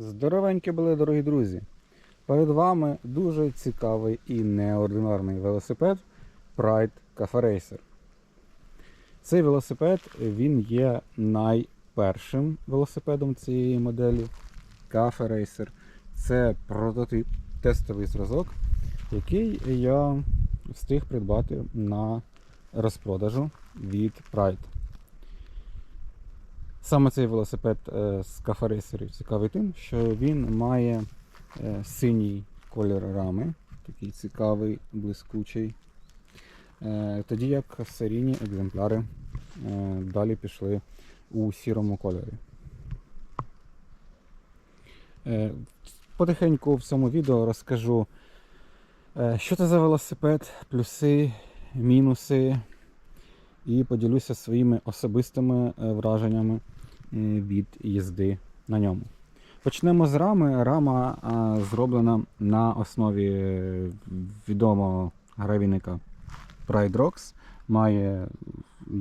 Здоровенькі були, дорогі друзі! Перед вами дуже цікавий і неординарний велосипед Pride Cafe Racer. Цей велосипед він є найпершим велосипедом цієї моделі Cafe Racer. Це прототип, тестовий зразок, який я встиг придбати на розпродажу від Pride. Саме цей велосипед е, з каферейсерів цікавий тим, що він має е, синій колір рами, такий цікавий, блискучий. Е, Тоді як серійні екземпляри далі пішли у сірому кольорі. Потихеньку в цьому відео розкажу, що це за велосипед, плюси, мінуси, і поділюся своїми особистими враженнями від їзди на ньому. Почнемо з рами. Рама а, зроблена на основі е, відомого гравійника Pride Rocks. Має,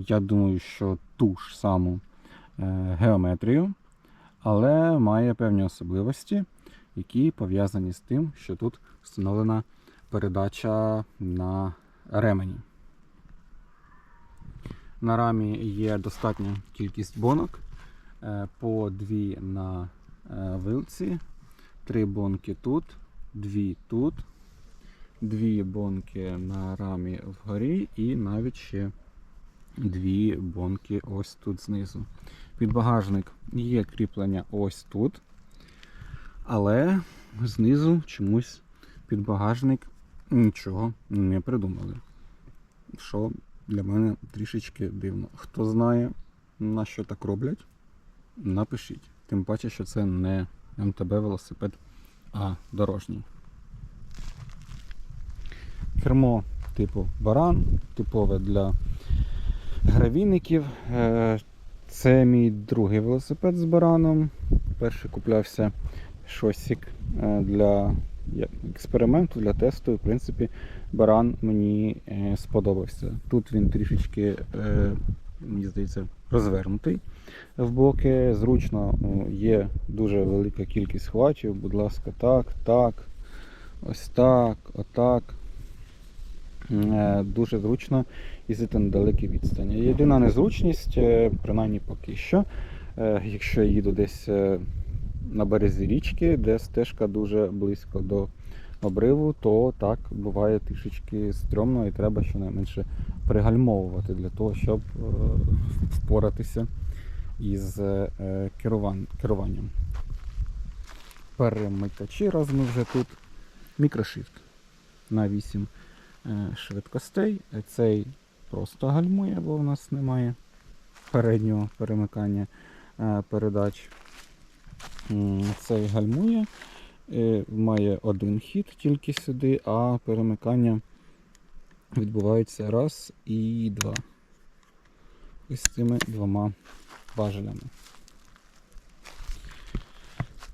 я думаю, що ту ж саму е, геометрію, але має певні особливості, які пов'язані з тим, що тут встановлена передача на ремені. На рамі є достатня кількість бонок, е, по дві на е, вилці, три бонки тут, дві тут, дві бонки на рамі вгорі і навіть ще дві бонки ось тут знизу. Під багажник є кріплення ось тут, але знизу чомусь під багажник нічого не придумали. Що для мене трішечки дивно. Хто знає, на що так роблять, напишіть. Тим паче, що це не МТБ велосипед, а дорожній. Кермо типу баран, типове для гравійників. Е, Це мій другий велосипед з бараном. Перший куплявся шосік е, для експерименту, для тесту. В принципі, баран мені е, сподобався. Тут він трішечки, мені здається, розвернутий в боки. Зручно е, є дуже велика кількість хватів. Будь ласка, так, так, ось так, отак. Е, Дуже зручно їздити на далекі відстані. Єдина незручність, е, принаймні поки що, е, якщо я їду десь на березі річки, де стежка дуже близько до обриву, то так буває трішечки стрьомно і треба щонайменше пригальмовувати для того, щоб впоратися із е, керуванням. Перемикачі, раз ми вже тут. Мікрошифт на 8 е, швидкостей. Цей просто гальмує, бо в нас немає переднього перемикання е, передач. Цей гальмує, має один хід тільки сюди, а перемикання відбувається раз і два. Ось цими двома важелями.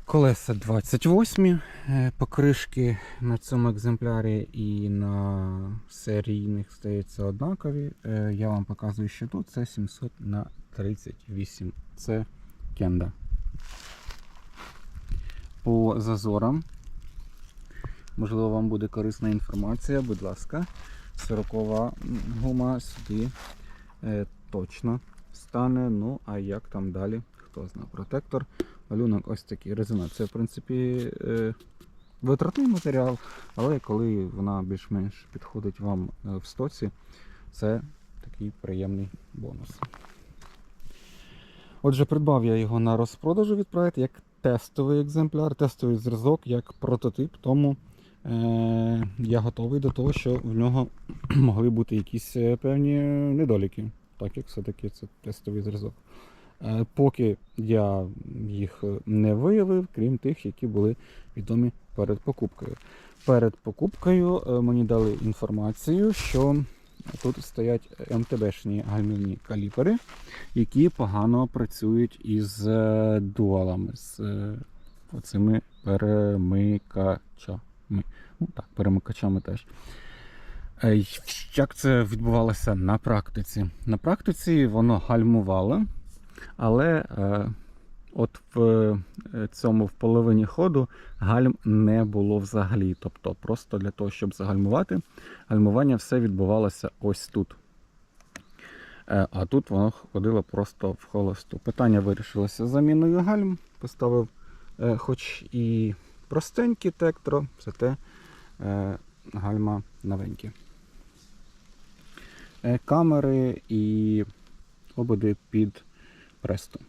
Колеса 28, е, покришки на цьому екземплярі і на серійних стаються однакові. Е, Я вам показую, що тут це 700 на 38. Це кенда. По зазорам. Можливо, вам буде корисна інформація, будь ласка. 40 гума сюди е, точно стане. Ну, а як там далі? Хто знає, протектор. Малюнок ось такий резина. Це, в принципі, е, витратний матеріал, але коли вона більш-менш підходить вам е, в стоці, це такий приємний бонус. Отже, придбав я його на розпродажу від Pride як тестовий екземпляр, тестовий зразок, як прототип, тому е, я готовий до того, що в нього могли бути якісь е, певні недоліки, так як все-таки це тестовий зразок. Е, Поки я їх не виявив, крім тих, які були відомі перед покупкою. Перед покупкою е, мені дали інформацію, що тут стоять МТБшні гальмівні каліпери, які погано працюють із е, дуалами, з оцими перемикачами. Ну, так, перемикачами теж. Е, Як це відбувалося на практиці? На практиці воно гальмувало, але е, от в е, цьому в половині ходу гальм не було взагалі. Тобто, просто для того, щоб загальмувати, гальмування все відбувалося ось тут. А тут воно ходило просто в холосту. Питання вирішилося заміною гальм. Поставив хоч і простенький тектро, зате е, гальма новенькі. Е, Камери і ободи під престу.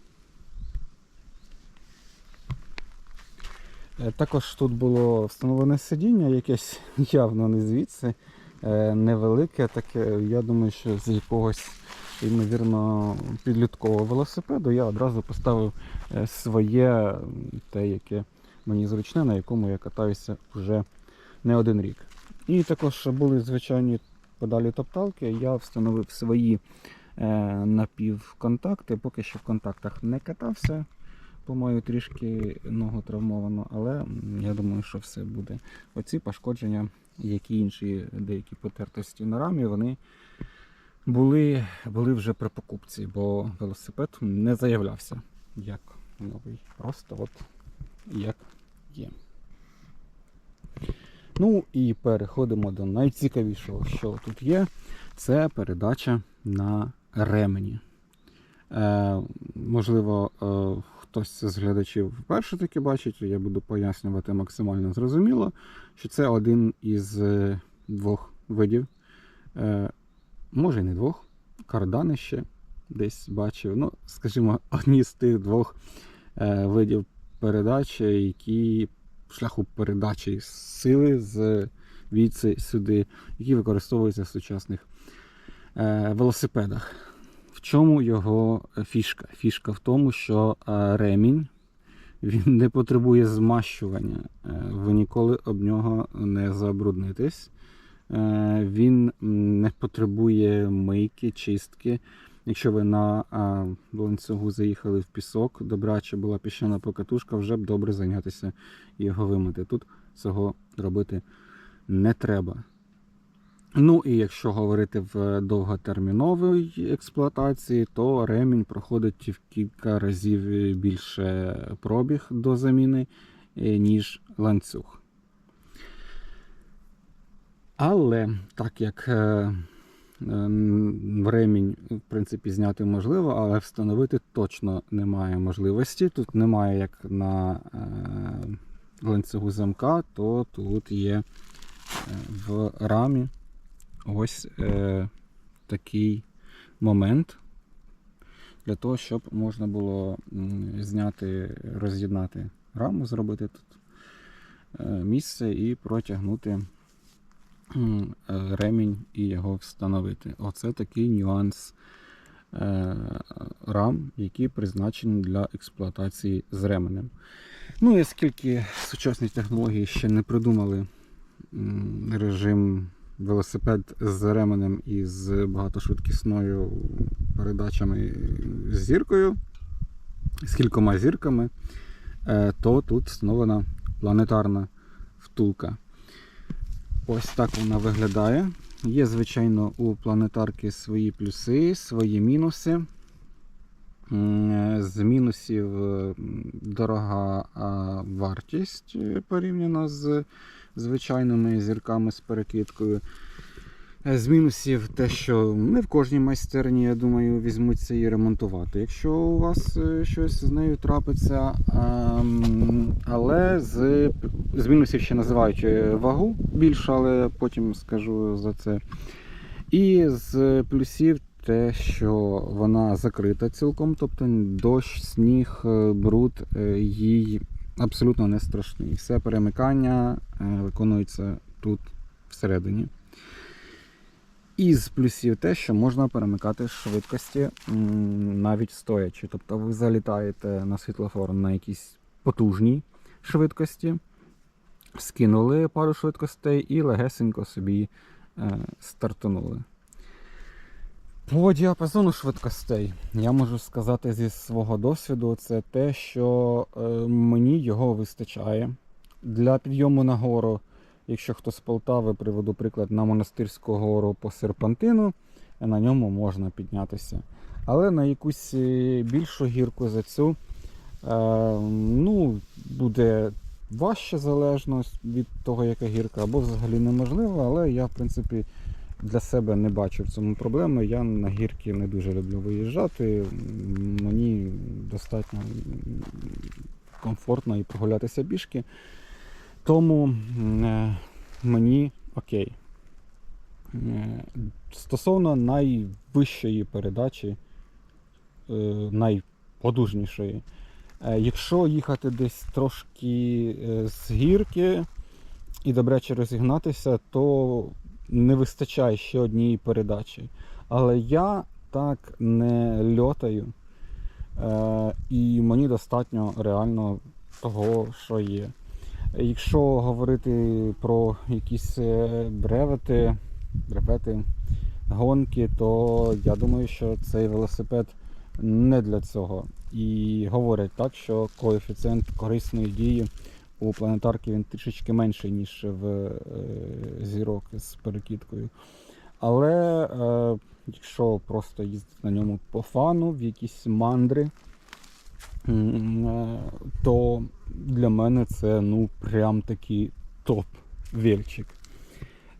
Е, Також тут було встановлене сидіння, якесь явно не звідси, е, невелике, таке, я думаю, що з якогось, ймовірно, підліткового велосипеду я одразу поставив своє, те, яке мені зручне, на якому я катаюся вже не один рік. І також були звичайні подалі топталки, я встановив свої е, напівконтакти, поки що в контактах не катався. По-моєму, трішки ногу травмовано, але я думаю, що все буде. Оці пошкодження, як і інші деякі потертості на рамі, вони були, були вже при покупці, бо велосипед не заявлявся як новий. Просто от як є. Ну і переходимо до найцікавішого, що тут є. Це передача на ремені. Е, можливо, е, хтось з глядачів вперше таки бачить, я буду пояснювати максимально зрозуміло, що це один із е, двох видів. Е, може, і не двох, кардани ще десь бачив. Ну, скажімо, одні з тих двох е, видів передачі, які шляху передачі сили з віці сюди, які використовуються в сучасних е, велосипедах. В чому його фішка? Фішка в тому, що е, ремінь він не потребує змащування. Е, Ви ніколи об нього не забруднитесь. Він не потребує мийки, чистки. Якщо ви на ланцюгу заїхали в пісок, добряче була піщана покатушка, вже б добре зайнятися і його вимити. Тут цього робити не треба. Ну і якщо говорити в довготерміновій експлуатації, то ремінь проходить в кілька разів більше пробіг до заміни, е, ніж ланцюг. Але так як е, е, ремінь, в принципі, зняти можливо, але встановити точно немає можливості. Тут немає як на е, ланцюгу замка, то тут є е, в рамі ось е, такий момент для того, щоб можна було зняти, роз'єднати раму, зробити тут е, місце і протягнути е, ремінь і його встановити. Оце такий нюанс е, рам, які призначені для експлуатації з ременем. Ну і оскільки сучасні технології ще не придумали режим велосипед з ременем і з багатошвидкісною передачами з зіркою, з кількома зірками, е, то тут встановлена планетарна втулка. Ось так вона виглядає. Є, звичайно, у планетарки свої плюси, свої мінуси. З мінусів е, дорога вартість е, порівняно з звичайними зірками з перекидкою. Е, З мінусів те, що не в кожній майстерні, я думаю, візьмуться її ремонтувати. Якщо у вас е, щось з нею трапиться, ем, але з, з мінусів ще називають е, вагу більше, але потім скажу за це. І з плюсів те, що вона закрита цілком, тобто дощ, сніг, бруд їй абсолютно не страшний. Все перемикання виконується тут всередині. Із плюсів те, що можна перемикати швидкості навіть стоячи. Тобто ви залітаєте на світлофор на якійсь потужній швидкості, скинули пару швидкостей і легесенько собі е, стартанули. По діапазону швидкостей я можу сказати зі свого досвіду, це те, що е, мені його вистачає. Для підйому на гору, якщо хто з Полтави приведу приклад на монастирську гору по серпантину, на ньому можна піднятися. Але на якусь е, більшу гірку за цю ну, буде важче залежно від того, яка гірка, або взагалі неможливо, але я, в принципі, для себе не бачу в цьому проблеми. Я на гірки не дуже люблю виїжджати. Мені достатньо комфортно і прогулятися пішки. Тому е, мені окей. Е, Стосовно найвищої передачі, е, найподужнішої. Якщо їхати десь трошки з гірки і добряче розігнатися, то не вистачає ще однієї передачі. Але я так не льотаю. І мені достатньо реально того, що є. Якщо говорити про якісь е, бревети, бревети, гонки, то я думаю, що цей велосипед не для цього. І говорять так, що коефіцієнт корисної дії у планетарки він трішечки менший, ніж в е, зірок з перекидкою. Але е, якщо просто їздити на ньому по фану, в якісь мандри, то для мене це ну прям такий топ вельчик.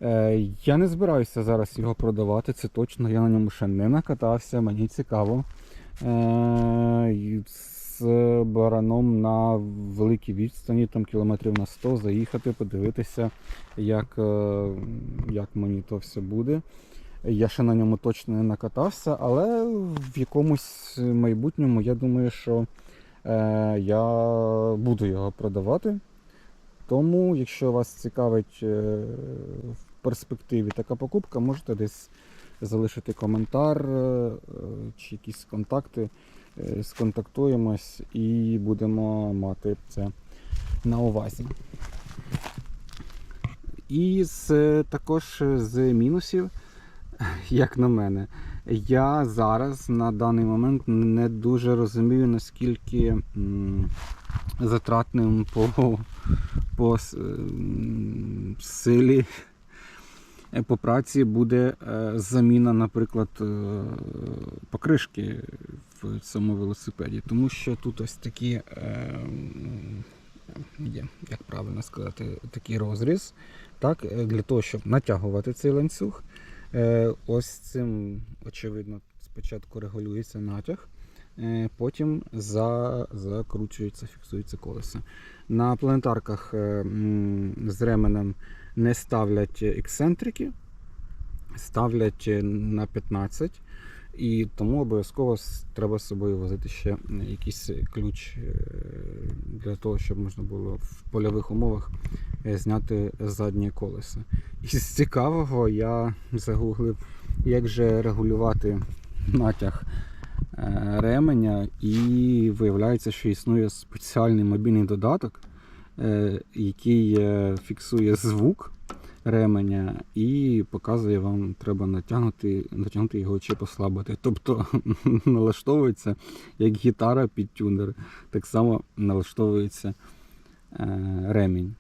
Е, я не збираюся зараз його продавати, це точно. Я на ньому ще не накатався, мені цікаво. Е, з бараном на великій відстані, там кілометрів на 100, заїхати, подивитися, як, е, як мені то все буде. Я ще на ньому точно не накатався, але в якомусь майбутньому я думаю, що е, я буду його продавати. Тому, якщо вас цікавить е, в перспективі така покупка, можете десь залишити коментар е, чи якісь контакти. Е, Сконтактуємось і будемо мати це на увазі. І з, також з мінусів, як на мене, я зараз на даний момент не дуже розумію, наскільки затратним по, по силі, по праці буде е, заміна, наприклад, е, покришки в цьому велосипеді. Тому що тут ось такі, е, є, як правильно сказати, такий розріз. Так, для того, щоб натягувати цей ланцюг. Е, Ось цим, очевидно, спочатку регулюється натяг, е, потім за, закручується, фіксується колесо. На планетарках е, з ременем не ставлять ексцентрики, ставлять на 15. І тому обов'язково треба з собою возити ще якийсь ключ для того, щоб можна було в польових умовах зняти заднє колесо. Із цікавого я загуглив, як же регулювати натяг е, ременя, і виявляється, що існує спеціальний мобільний додаток, е, який е, фіксує звук ременя і показує вам, треба натягнути, натягнути його чи послабити. Тобто налаштовується як гітара під тюнер, так само налаштовується е, ремінь.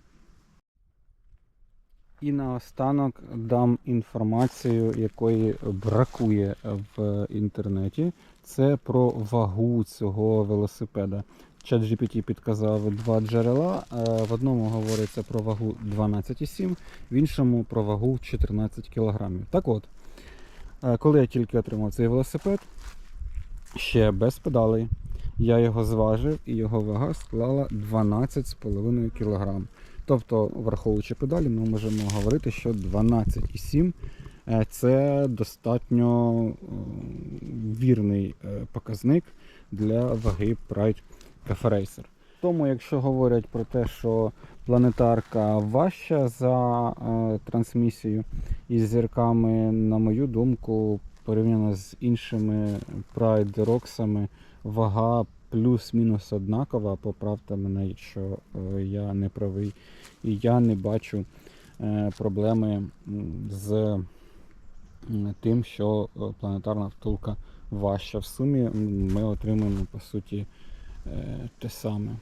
І наостанок дам інформацію, якої бракує в інтернеті. Це про вагу цього велосипеда. ChatGPT підказав два джерела. Е, В одному говориться про вагу 12,7, в іншому про вагу 14 кг. Так от, е, коли я тільки отримав цей велосипед, ще без педалей, я його зважив і його вага склала 12,5 кг. Тобто, враховуючи педалі, ми можемо говорити, що 12,7 е, це достатньо е, вірний е, показник для ваги Pride Cafe Racer. Тому, якщо говорять про те, що планетарка важча за е, трансмісію із зірками, на мою думку, порівняно з іншими Pride Roxами, вага плюс-мінус однакова. Поправте мене, якщо е, я не правий. І я не бачу е, проблеми з тим, що е, планетарна втулка важча. В сумі ми отримуємо по суті те саме.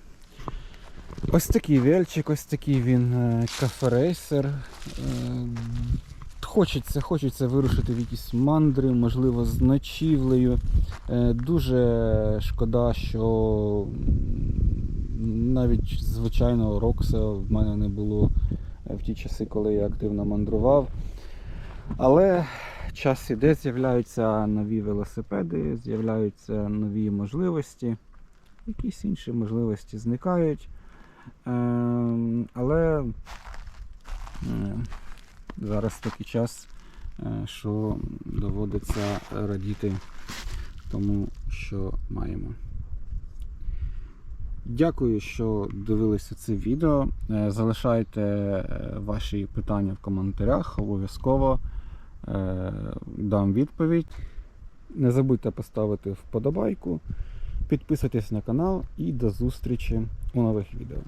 Ось такий вельчик, ось такий він каферейсер. Хочеться, хочеться вирушити в якісь мандри, можливо, з ночівлею. Е, Дуже шкода, що навіть звичайного Рокса в мене не було е, в ті часи, коли я активно мандрував. Але час іде, з'являються нові велосипеди, з'являються нові можливості, якісь інші можливості зникають. Ем, Але зараз такий час, е, що доводиться радіти тому, що маємо. Дякую, що дивилися це відео. Е, Залишайте е, ваші питання в коментарях, обов'язково дам відповідь. Не забудьте поставити вподобайку, підписуйтесь на канал і до зустрічі у нових відео.